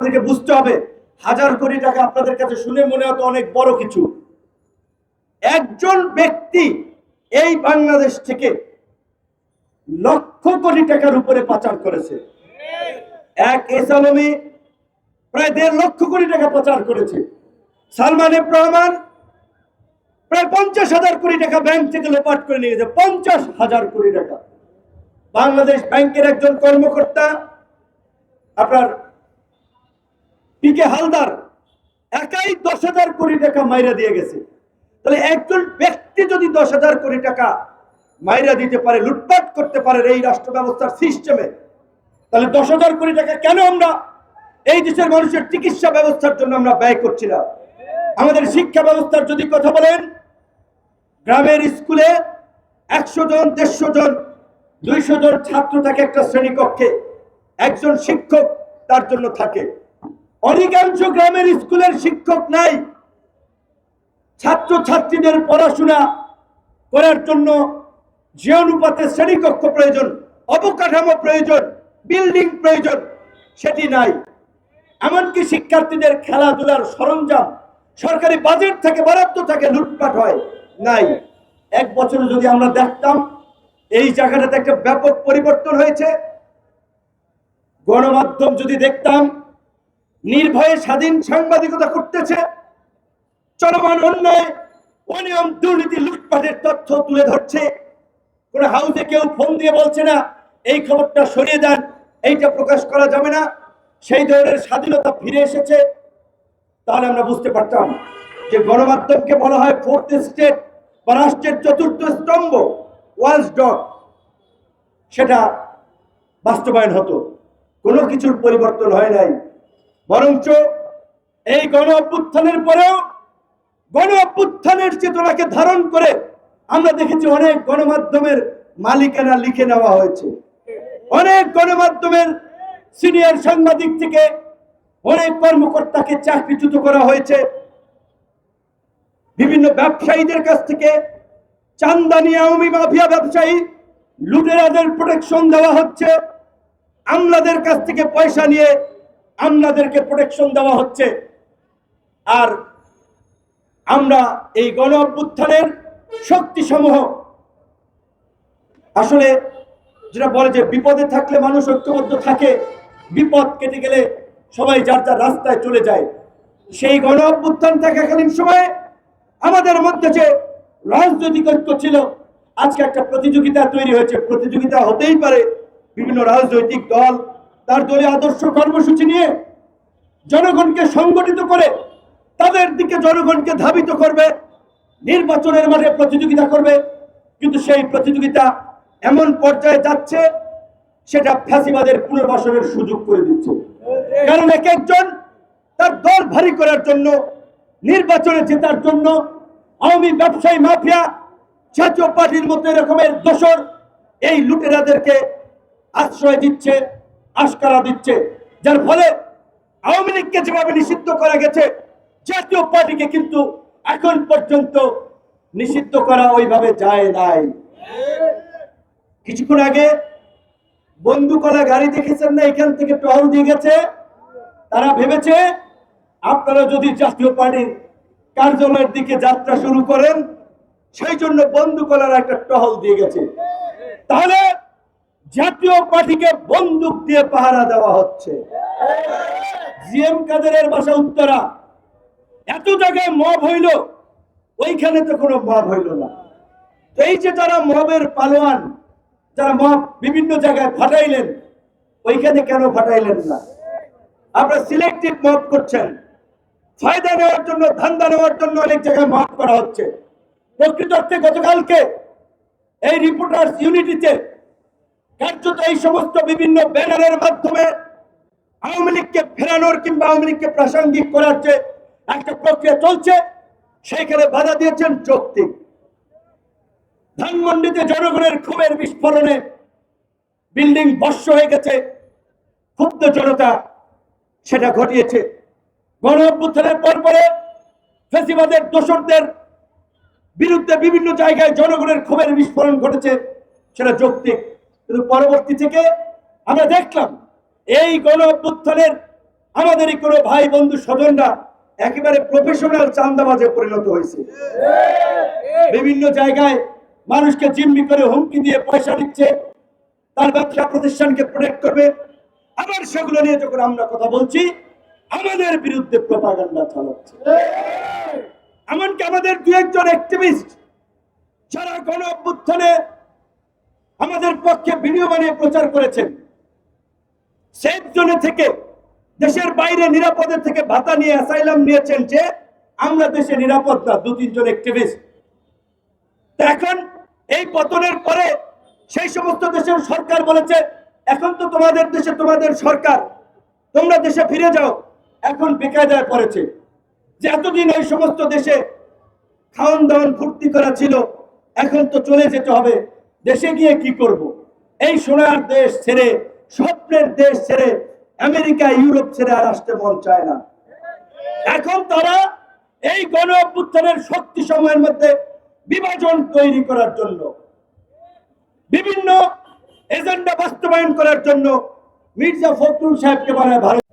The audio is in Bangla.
আপনাদেরকে বুঝতে হবে, হাজার কোটি টাকা আপনাদের কাছে শুনে মনে হতো অনেক বড় কিছু। একজন ব্যক্তি এই বাংলাদেশ থেকে লক্ষ কোটি টাকার উপরে পাচার করেছে। এক এস প্রায় দেড় লক্ষ কোটি টাকা পাচার করেছে। সালমান এফ রহমান প্রায় পঞ্চাশ হাজার কোটি টাকা ব্যাংক থেকে লোপাট করে নিয়ে গেছে, পঞ্চাশ হাজার কোটি টাকা। বাংলাদেশ ব্যাংকের একজন কর্মকর্তা, আপনার পিকে হালদার একাই দশ হাজার কোটি টাকা মাইরা দিয়ে গেছে। তাহলে একজন ব্যক্তি যদি দশ হাজার কোটি টাকা মাইরা দিতে পারে, লুটপাট করতে পারে এই রাষ্ট্র ব্যবস্থার সিস্টেমে তাহলে দশ হাজার কোটি টাকা কেন আমরা এই দেশের মানুষের চিকিৎসা ব্যবস্থার জন্য আমরা ব্যয় করছি না? আমাদের শিক্ষা ব্যবস্থার যদি কথা বলেন, গ্রামের স্কুলে একশো জন, দেড়শো জন, দুইশো জন ছাত্র থাকে একটা শ্রেণীকক্ষে। একজন শিক্ষক তার জন্য থাকে। অধিকাংশ গ্রামের স্কুলের শিক্ষক নাই। ছাত্র ছাত্রীদের পড়াশোনা করার জন্য যে অনুপাতে শ্রেণীকক্ষ প্রয়োজন, অবকাঠামো প্রয়োজন, বিল্ডিং প্রয়োজন, সেটি নাই। এমনকি শিক্ষার্থীদের খেলাধুলার সরঞ্জাম, সরকারি বাজেট থেকে বরাদ্দ থেকে লুটপাট হয়, নাই। এক বছরে যদি আমরা দেখতাম, এই জায়গাটাতে একটা ব্যাপক পরিবর্তন হয়েছে। গণমাধ্যম যদি দেখতাম নির্ভয়ে স্বাধীন সাংবাদিকতা করতেছে। চলমান অন্যায়, অনিয়ম, দুর্নীতি, লুটপাটের তথ্য তুলে ধরছে। কোন হাউসে কেউ ফোন দিয়ে বলছে না, এই খবরটা সরিয়ে দেন, এইটা প্রকাশ করা যাবে না, সেই ধরনের স্বাধীনতা ফিরে এসেছে। তাহলে আমরা বুঝতে পারতাম যে গণমাধ্যমকে বলা হয় ফোর্থ স্টেট বা রাষ্ট্রের চতুর্থ স্তম্ভ ওয়ালস ডট সেটা বাস্তবায়ন হতো। কোনো কিছুর পরিবর্তন হয় নাই। বরঞ্চ এই গণ অভ্যুত্থানের পরেও গণ অভ্যুত্থানের চেতনাকে ধারণ করে আমরা দেখেছি অনেক গণমাধ্যমের মালিকানা লিখে নেওয়া হয়েছে। অনেক গণমাধ্যমের সিনিয়র সাংবাদিক থেকে অনেক কর্মকর্তাকে চাকরিচ্যুত করা হয়েছে। বিভিন্ন ব্যবসায়ীদের কাছ থেকে চান্দানি আওয়ামী মাফিয়া ব্যবসায়ী লুটেরাদের প্রোটেকশন দেওয়া হচ্ছে। আমলাদের কাছ থেকে পয়সা নিয়ে আমলাদেরকে প্রোটেকশন দেওয়া হচ্ছে। আর আমরা এই গণ অভ্যুত্থানের শক্তি সমূহ আসলে যেটা বলে যে বিপদে থাকলে মানুষ ঐক্যবদ্ধ থাকে, বিপদ কেটে গেলে সবাই যার যার রাস্তায় চলে যায়। সেই গণ অভ্যুত্থান থাকাকালীন সময়ে আমাদের মধ্যে যে রাজনৈতিক ঐক্য ছিল, আজকে একটা প্রতিযোগিতা তৈরি হয়েছে। প্রতিযোগিতা হতেই পারে। বিভিন্ন রাজনৈতিক দল তার দলীয় আদর্শ কর্মসূচি নিয়ে জনগণকে সংগঠিত করে তাদের দিকে জনগণকে ধাবিত করবে, নির্বাচনের মাঠে প্রতিযোগিতা করবে। কিন্তু সেই প্রতিযোগিতা এমন পর্যায়ে যাচ্ছে, সেটা ফ্যাসিবাদের পুনর্বাসনের সুযোগ করে দিচ্ছে। কারণ এক একজন তার দল ভারী করার জন্য, নির্বাচনে জেতার জন্য আওয়ামী ব্যবসায়ী মাফিয়া, জাতীয় পার্টির মতো এরকমের দোসর এই লুটেরাদেরকে আশ্রয় দিচ্ছে। আশকারা দিচ্ছে, যার ফলে আওয়ামী লীগকে যেভাবে নিষিদ্ধ করা গেছে, জাতীয় পার্টিকে কিন্তু এখন পর্যন্ত নিষিদ্ধ করা ওইভাবে যায় নাই। কিছুক্ষণ আগে বন্দুকলা গাড়ি দেখেছেন না, এখান থেকে টহল দিয়ে গেছে। তারা ভেবেছে, আপনারা যদি জাতীয় পার্টির কার্যালয়ের দিকে যাত্রা শুরু করেন, সেই জন্য বন্দুকলার একটা টহল দিয়ে গেছে। তাহলে জাতীয় পার্টিকে বন্দুক দিয়ে পাহারা দেওয়া হচ্ছে। জিএম কাদেরের বাসা উত্তরা। এত জায়গায় মব হইল, ওইখানে তো কোনো মব হইল না। এই যে যারা মবের পালোয়ান, যারা মব বিভিন্ন জায়গায় ফাটাইলেন, ওইখানে কেন ফাটাইলেন না? আপনারা সিলেক্টিভ মব করছেন। ফায়দা নেওয়ার জন্য, ধান্দা নেওয়ার জন্য অনেক জায়গায় মব করা হচ্ছে। প্রকৃত অর্থে গতকালকে এই রিপোর্টার্স ইউনিটিতে কার্যত এই সমস্ত বিভিন্ন ব্যানারের মাধ্যমে আওয়ামী লীগকে ফেরানোর কিংবা আওয়ামী লীগকে প্রাসঙ্গিক করার যে একটা প্রক্রিয়া চলছে, সেইখানে বাধা দিয়েছেন যৌক্তিক। ধানমন্ডিতে জনগণের ক্ষোভের বিস্ফোরণে বিল্ডিং বর্ষ হয়ে গেছে, ক্ষুব্ধ জনতা সেটা ঘটিয়েছে। গণ অভ্যুত্থানের পর পরে ফেসিবাদের দোসরদের বিরুদ্ধে বিভিন্ন জায়গায় জনগণের ক্ষোভের বিস্ফোরণ ঘটেছে, সেটা যৌক্তিক। কিন্তু পরবর্তী থেকে আমরা দেখলাম, এই গণ অভ্যুত্থানের আমাদেরই কোনো ভাই বন্ধু স্বজনরা একেবারে প্রফেশনাল চান্দাবাজে পরিণত হয়েছে। বিভিন্ন জায়গায় মানুষকে জিম্মি করে হুমকি দিয়ে পয়সা দিচ্ছে, তার ব্যবসা প্রতিষ্ঠানকে প্রোটেক্ট করবে। আবার সেগুলো নিয়ে যখন আমরা কথা বলছি, আমাদের বিরুদ্ধে প্রপাগান্ডা চালাচ্ছে। এমনকি আমাদের দু একজন অ্যাক্টিভিস্ট যারা গণ অভ্যুত্থানে আমাদের পক্ষে ভিডিও বানিয়ে প্রচার করেছেন। সেফ জোনে থেকে দেশের বাইরে নিরাপদে থেকে ভাতা নিয়ে অ্যাসাইলাম নিয়েছেন যে, আমরা দেশে নিরাপদ না, দু তিনজন অ্যাক্টিভিস্ট এখন এই পতনের পরে সেই সমস্ত দেশের সরকার বলেছে, এখন তো তোমাদের দেশে তোমাদের সরকার, তোমরা দেশে ফিরে যাও। এখন বেকায়দায় পড়েছে। যে এতদিন ওই সমস্ত দেশে খাওয়ান দাওয়ান ফুর্তি করা ছিল, এখন তো চলে যেতে হবে। দেশে গিয়ে কি করব। এই সোনার দেশ ছেড়ে, স্বপ্নের দেশ ছেড়ে, আমেরিকা, ইউরোপ ছেড়ে আর আসতে মন চায় না এখন তারা এই গণ অভ্যুত্থানের শক্তি সময়ের মধ্যে বিভাজন তৈরি করার জন্য, বিভিন্ন এজেন্ডা বাস্তবায়ন করার জন্য মির্জা ফখরুল সাহেবকে বানায় ভারত